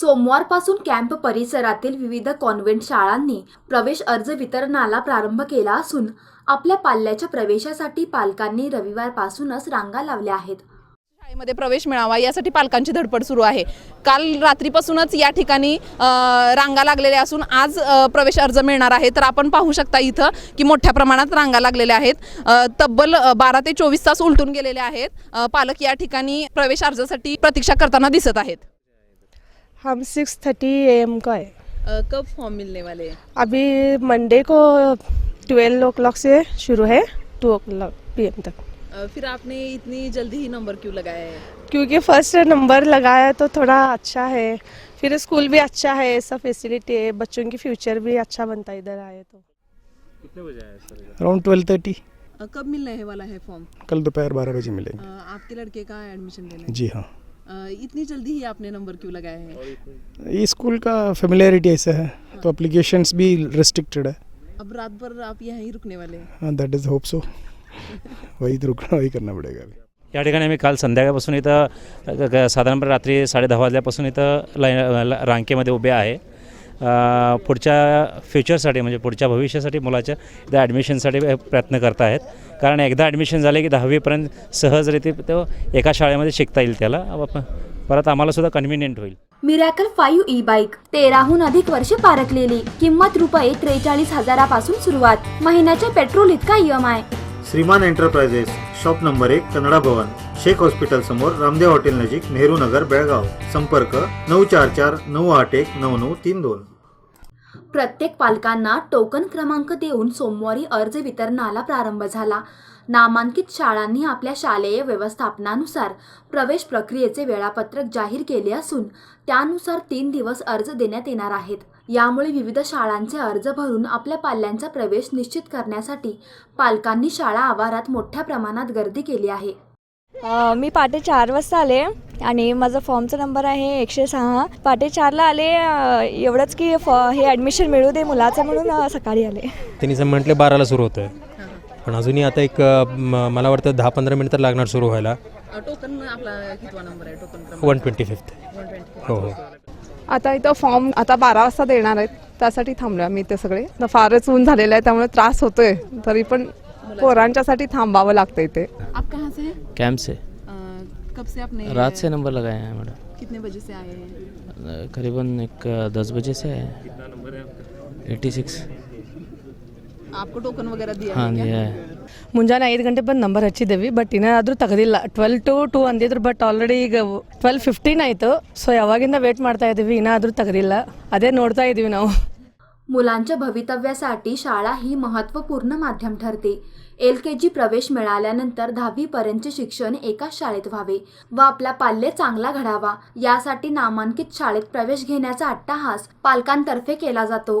सोमवारपासून कॅम्प परिसरातील विविध कॉन्व्हेंट शाळांनी प्रवेश अर्ज वितरणाला प्रारंभ केला असून आपल्या पाल्याच्या प्रवेशासाठी पालकांनी रविवारपासूनच रांगा लावल्या आहेत. शाळेमध्ये प्रवेश मिळावा यासाठी पालकांची धडपड सुरू आहे. काल रात्रीपासूनच या ठिकाणी रांगा लागलेल्या असून आज प्रवेश अर्ज मिळणार आहे. तर आपण पाहू शकता इथं की मोठ्या प्रमाणात रांगा लागलेल्या आहेत. तब्बल बारा ते चोवीस तास उलटून गेलेले आहेत. पालक या ठिकाणी प्रवेश अर्जासाठी प्रतीक्षा करताना दिसत आहेत. हम सिक्स थर्टी एम का है। कब फॉर्म मिलने वाले अभी मंडे को ट्वेल्व ओ क्लॉक से शुरू है two o'clock P M तक फिर आपने इतनी जल्दी ही नंबर क्यों लगाया है? क्योंकि फ़र्स्ट नंबर लगाया तो थोड़ा अच्छा है फिर स्कूल भी अच्छा है सब फैसिलिटी है बच्चों की फ्यूचर भी अच्छा बनता है इधर आए तो। अराउंड ट्वेल्व थर्टी कब मिलने वाला है फॉर्म कल दोपहर बारह बजे मिलेंगे। आपके लड़के का एडमिशन लेना जी हाँ। इतनी जल्दी ही आपने नंबर क्यों लगाया है? ये स्कूल का फेमिलियरिटी ऐसा है तो अप्लीकेशंस भी रिस्ट्रिक्टेड है। अब रात भर आप यहीं रुकने वाले हैं। हाँ दैट इज़ होप सो वही तो रुकना वही करना पड़ेगा अभी। या ठिकाणी आम्ही काल संध्याकाळपासून इथं साधारणपणे रात्री साडे दहा वाजल्यापासून इथं लाईन रांगेमध्ये उभे आहे. पुढच्या फ्युचरसाठी म्हणजे पुढच्या भविष्यासाठी मुलाच्या इथं ॲडमिशनसाठी प्रयत्न करत आहेत कारण एकदा ॲडमिशन झाले की दहावीपर्यंत सहजरित्या तो एका शाळेमध्ये शिकता येईल त्याला. परत आम्हाला सुद्धा कन्व्हिनियंट होईल. मिरॅकल फाईव्ह ई बाईक तेराहून अधिक वर्षे पारखलेली. किंमत रुपये त्रेचाळीस हजारापासून सुरुवात. महिन्याच्या पेट्रोल इतका E M I. Shriman enterprises shop number एक कन्नडा भवन शेख हॉस्पिटल समोर रामदेव हॉटेल नजीक नेहरू नगर बेळगाव. संपर्क नऊ चार चार नऊ आठ एक नऊ नऊ तीन दोन. प्रत्येक पालकांना टोकन क्रमांक देऊन सोमवारी अर्ज वितरणाला प्रारंभ झाला. नामांकित शाळांनी आपल्या शालेय व्यवस्थापनानुसार प्रवेश प्रक्रियेचे वेळापत्रक जाहीर केले असून त्यानुसार तीन दिवस अर्ज देण्यात येणार आहेत. यामुळे विविध शाळांचे अर्ज भरून आपल्या पाल्यांचा प्रवेश निश्चित करण्यासाठी पालकांनी शाळा आवारात मोठ्या प्रमाणात गर्दी केली आहे. मी पहाटे चार वाजता आले. आणि माझा फॉर्मचा नंबर आहे एकशे सहा. पहाटे चारला आले एवढंच की फ हे ॲडमिशन मिळू दे मुलाचं म्हणून सकाळी आले. त्यांनी जर म्हटले बाराला सुरू होतं पण अजूनही आता एक मला वाटतं दहा पंधरा मिनिट तर लागणार सुरू व्हायला. टोकन आपला नंबर आहे? टोकन वन ट्वेंटी फिफ्थ हो हो. आता इथं फॉर्म आता बारा वाजता देणार आहेत. त्यासाठी थांबलो आम्ही इथे सगळे. फारच ऊन झालेलं आहे त्यामुळे त्रास होतोय. तरी पण पोरांच्यासाठी थांबावं लागतं इथे. आप कहाँ से. हैं कैंप से अ, कब से आपने रात से नंबर लगाए हैं मैडम कितने बजे से आए हैं अ, करीबन एक अ, दस बजे से है एटी सिक्स आपको टोकन वगैरह दिया हाँ है क्या? दिया है ಮುಂಜಾನೆ ಐದು ಗಂಟೆ ಬಂದು ನಂಬರ್ ಹಚ್ಚಿದ್ದೇವೆ ಬಟ್ ಏನಾದರೂ ತೆಗೆದಿಲ್ಲ twelve to two ಅಂದಿದ್ರು but already ಈಗ ಟ್ವೆಲ್ ಫಿಫ್ಟೀನ್ ಆಯಿತು ಸೊ ಯಾವಾಗಿಂದ ವೇಟ್ ಮಾಡ್ತಾ ಇದ್ದೀವಿ ಏನಾದರೂ ತೆಗೆದಿಲ್ಲ ಅದೇ ನೋಡ್ತಾ ಇದ್ದೀವಿ ನಾವು मुलांच्या भवितव्यासाठी शाळा ही महत्त्वपूर्ण माध्यम ठरते. एल के जी प्रवेश मिळाल्यानंतर दहावीपर्यंतचे शिक्षण एकाच शाळेत व्हावे व आपला पाल्य चांगला घडावा यासाठी नामांकित शाळेत प्रवेश घेण्याचा अट्टाहास पालकांतर्फे केला जातो.